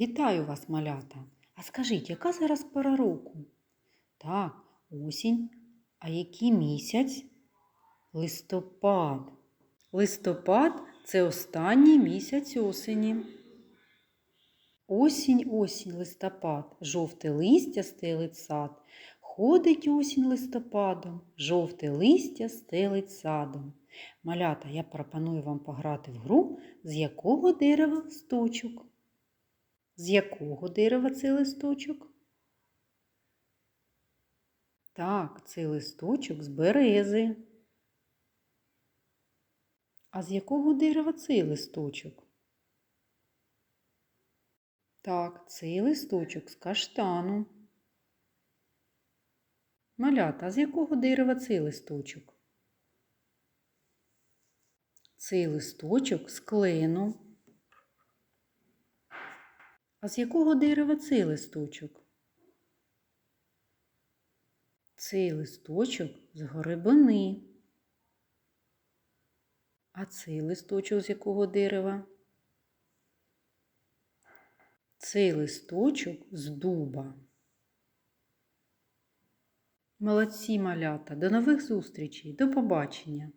Вітаю вас, малята! А скажіть, яка зараз пора року? Так, осінь. А який місяць? Листопад. Листопад це останній місяць осені. Осінь, осінь, листопад, жовте листя стелить сад. Ходить осінь листопадом, жовте листя стелить садом. Малята, я пропоную вам пограти в гру, з якого дерева листочок. З якого дерева цей листочок? Так, цей листочок з берези. А з якого дерева цей листочок? Так, цей листочок з каштану. Малята, а з якого дерева цей листочок? Цей листочок з клену. А з якого дерева цей листочок? Цей листочок з горебини. А цей листочок з якого дерева? Цей листочок з дуба. Молодці малята, до нових зустрічей, до побачення!